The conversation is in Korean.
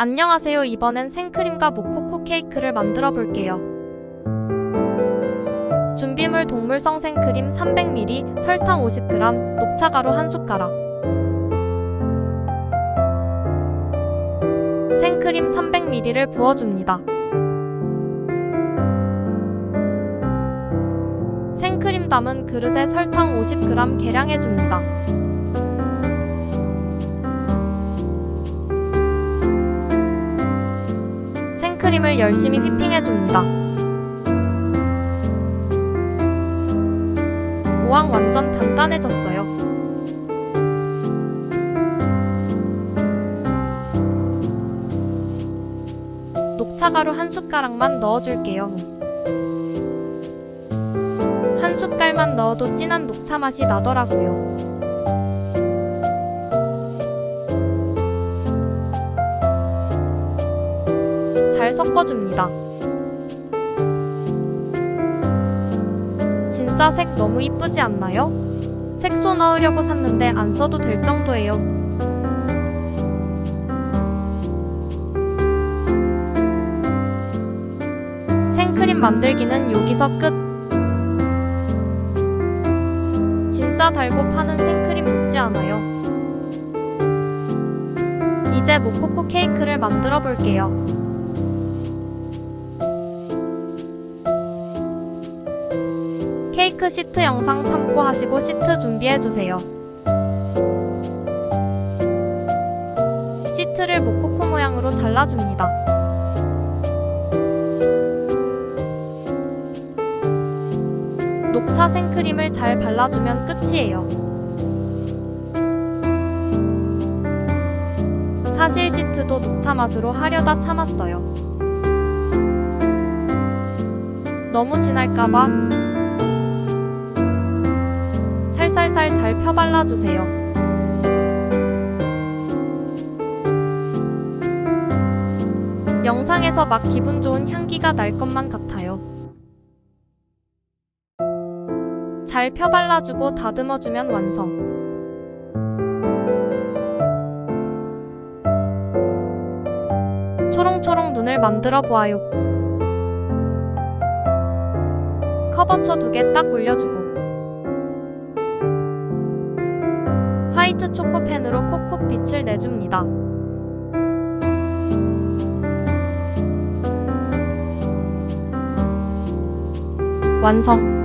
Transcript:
안녕하세요. 이번엔 생크림과 모코코 케이크를 만들어 볼게요. 준비물 동물성 생크림 300ml, 설탕 50g, 녹차가루 1숟가락. 생크림 300ml를 부어줍니다. 생크림 담은 그릇에 설탕 50g 계량해줍니다. 생크림을 열심히 휘핑해 줍니다. 모양 완전 단단해졌어요. 녹차가루 한 숟가락만 넣어줄게요. 한 숟갈만 넣어도 진한 녹차 맛이 나더라고요. 잘 섞어줍니다. 진짜 색 너무 이쁘지 않나요? 색소 넣으려고 샀는데 안 써도 될 정도예요. 생크림 만들기는 여기서 끝. 진짜 달고 파는 생크림 묻지 않아요. 이제 모코코 케이크를 만들어 볼게요. 케이크 시트 영상 참고하시고 시트 준비해주세요. 시트를 모코코 모양으로 잘라줍니다. 녹차 생크림을 잘 발라주면 끝이에요. 사실 시트도 녹차 맛으로 하려다 참았어요. 너무 진할까봐 살살살 잘 펴발라주세요. 영상에서 막 기분 좋은 향기가 날 것만 같아요. 잘 펴발라주고 다듬어주면 완성. 초롱초롱 눈을 만들어 보아요. 커버처 두 개 딱 올려주고. 화이트 초코펜으로 콕콕 빛을 내줍니다. 완성.